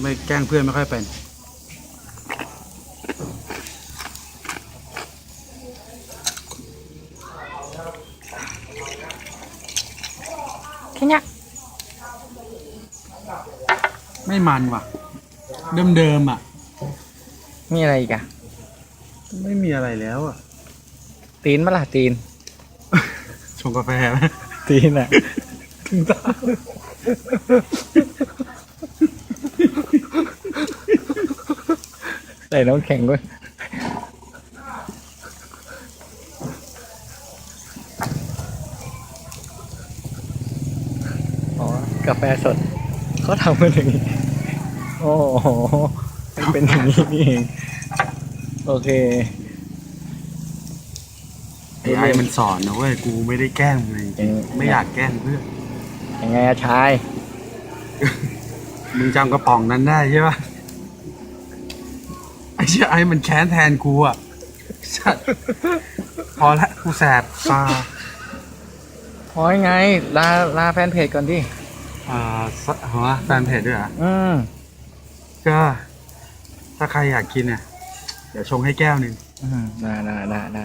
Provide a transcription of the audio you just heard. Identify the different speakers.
Speaker 1: ไม่แกล้งเพื่อนไม่ค่อยเป็น
Speaker 2: แค่เนี้ย
Speaker 1: ไม่มันว่ะ เดิมๆอะ
Speaker 2: มีอะไรอีกอะ
Speaker 1: ไม่มีอะไรแล้วอะ
Speaker 2: ตีนมาล่ะตีน
Speaker 1: ชงกาแฟไหม
Speaker 2: ตีนอะ ถึงตา ใส่น้ำแข็งด้วยอ๋อกาแฟสดเขาทำกันอย่างนี้ โอ้โหมันเป็นอย่างนี้นี่เอง โอเค
Speaker 1: ไอ้ไอ้มันสอนนะเว้ย กูไม่ได้แกล้งมึงจริงๆไม่อยากแกล้งเพื่อน
Speaker 2: ยังไงอะชาย
Speaker 1: มึงจำกระป๋องนั้นได้ใช่ปะ ไอ้เชี่ยไอ้มันแค้นแทนกูอะสัตว์พอละกูแสบตา
Speaker 2: พอยังไง ลาลาแฟนเพจก่อนดิ
Speaker 1: อ่าสหัวแฟนเพจด้วยเหรอะ
Speaker 2: อืม
Speaker 1: ก็ ถ้าใครอยากกินเนี่ยเดี๋ยวชงให้แก้วหนึ่ง
Speaker 2: อืมได้ได้ได้ได้